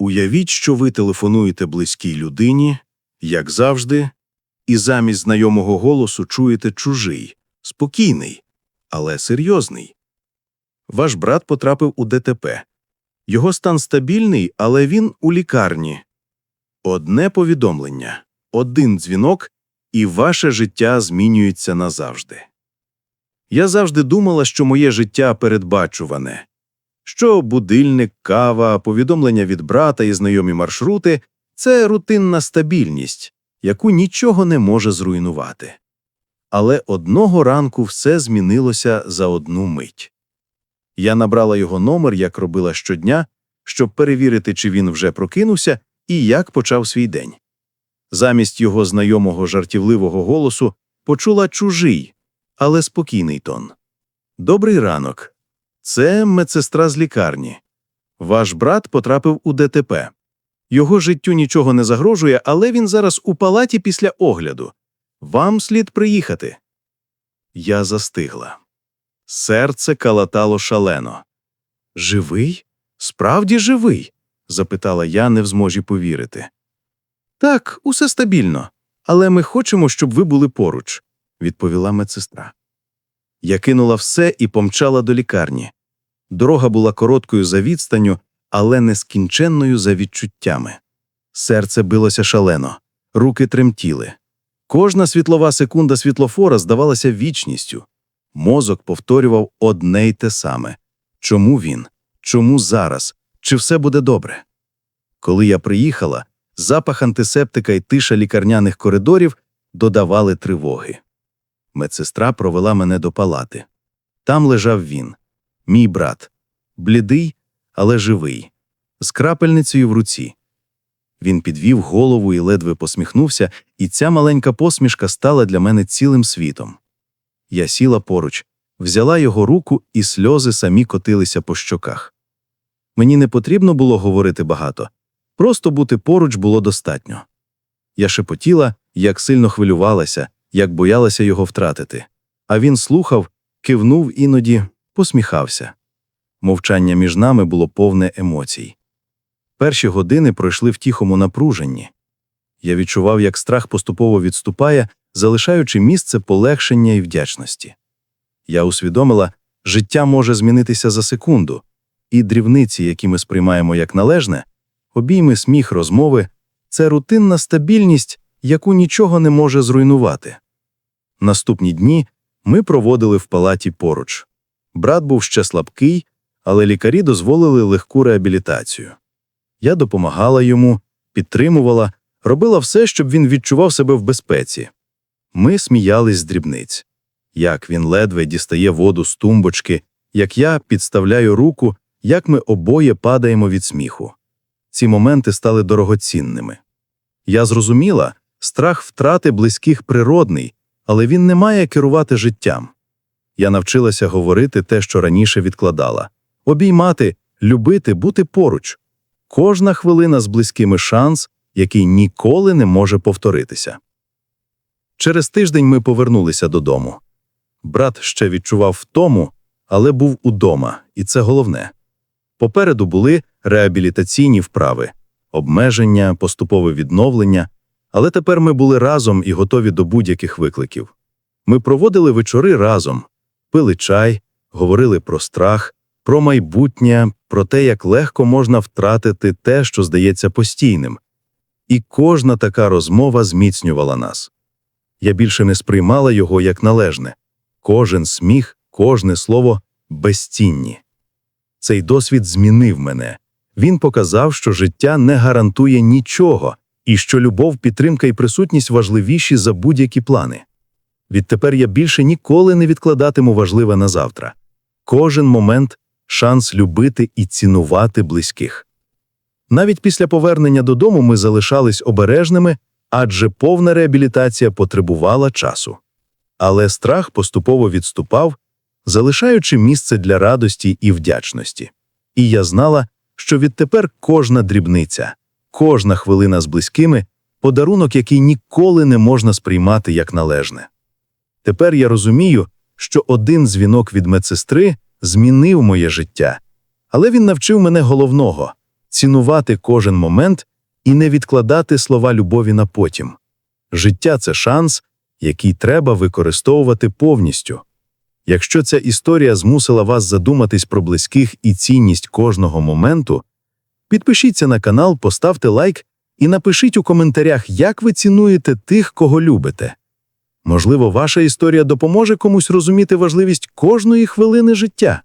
Уявіть, що ви телефонуєте близькій людині, як завжди, і замість знайомого голосу чуєте чужий, спокійний, але серйозний. Ваш брат потрапив у ДТП. Його стан стабільний, але він у лікарні. Одне повідомлення, один дзвінок, і ваше життя змінюється назавжди. Я завжди думала, що моє життя передбачуване, що будильник, кава, повідомлення від брата і знайомі маршрути це рутинна стабільність, яку нічого не може зруйнувати. Але одного ранку все змінилося за одну мить. Я набрала його номер, як робила щодня, щоб перевірити, чи він вже прокинувся і як почав свій день. Замість його знайомого жартівливого голосу почула чужий, але спокійний тон. Добрий ранок. Це медсестра з лікарні. Ваш брат потрапив у ДТП. Його життю нічого не загрожує, але він зараз у палаті після огляду. Вам слід приїхати. Я застигла. Серце калатало шалено. Живий? Справді живий? запитала я, не в зможі повірити. Так, усе стабільно, але ми хочемо, щоб ви були поруч, відповіла медсестра. Я кинула все і помчала до лікарні. Дорога була короткою за відстанню, але нескінченною за відчуттями. Серце билося шалено, руки тремтіли. Кожна світлова секунда світлофора здавалася вічністю. Мозок повторював одне й те саме чому він? Чому зараз? Чи все буде добре? Коли я приїхала, запах антисептика і тиша лікарняних коридорів додавали тривоги. Медсестра провела мене до палати. Там лежав він, мій брат, блідий, але живий, з крапельницею в руці. Він підвів голову і ледве посміхнувся, і ця маленька посмішка стала для мене цілим світом. Я сіла поруч, взяла його руку, і сльози самі котилися по щоках. Мені не потрібно було говорити багато, просто бути поруч було достатньо. Я шепотіла, як сильно хвилювалася, як боялася його втратити. А він слухав, кивнув іноді, посміхався. Мовчання між нами було повне емоцій. Перші години пройшли в тихому напруженні. Я відчував, як страх поступово відступає, залишаючи місце полегшення і вдячності. Я усвідомила, життя може змінитися за секунду, і дрібниці, які ми сприймаємо як належне, обійми сміх розмови це рутинна стабільність, яку нічого не може зруйнувати. Наступні дні ми проводили в палаті поруч. Брат був ще слабкий, але лікарі дозволили легку реабілітацію. Я допомагала йому, підтримувала, робила все, щоб він відчував себе в безпеці. Ми сміялись з дрібниць. Як він ледве дістає воду з тумбочки, як я підставляю руку, як ми обоє падаємо від сміху. Ці моменти стали дорогоцінними. Я зрозуміла, страх втрати близьких природний, але він не має керувати життям. Я навчилася говорити те, що раніше відкладала обіймати, любити, бути поруч. Кожна хвилина з близькими шанс, який ніколи не може повторитися. Через тиждень ми повернулися додому. Брат ще відчував втому, але був удома, і це головне. Попереду були реабілітаційні вправи, обмеження, поступове відновлення, але тепер ми були разом і готові до будь-яких викликів. Ми проводили вечори разом, пили чай, говорили про страх, про майбутнє, про те, як легко можна втратити те, що здається постійним. І кожна така розмова зміцнювала нас. Я більше не сприймала його як належне, кожен сміх, кожне слово безцінні. Цей досвід змінив мене. Він показав, що життя не гарантує нічого, і що любов, підтримка і присутність важливіші за будь-які плани. Відтепер я більше ніколи не відкладатиму важливе на завтра. Кожен момент шанс любити і цінувати близьких. Навіть після повернення додому ми залишались обережними, адже повна реабілітація потребувала часу. Але страх поступово відступав, залишаючи місце для радості і вдячності. І я знала, що відтепер кожна дрібниця, кожна хвилина з близькими подарунок, який ніколи не можна сприймати як належне. Тепер я розумію, що один дзвінок від медсестри змінив моє життя, але він навчив мене головного цінувати кожен момент і не відкладати слова любові на потім. Життя це шанс, який треба використовувати повністю. Якщо ця історія змусила вас задуматись про близьких і цінність кожного моменту, підпишіться на канал, поставте лайк і напишіть у коментарях, як ви цінуєте тих, кого любите. Можливо, ваша історія допоможе комусь розуміти важливість кожної хвилини життя.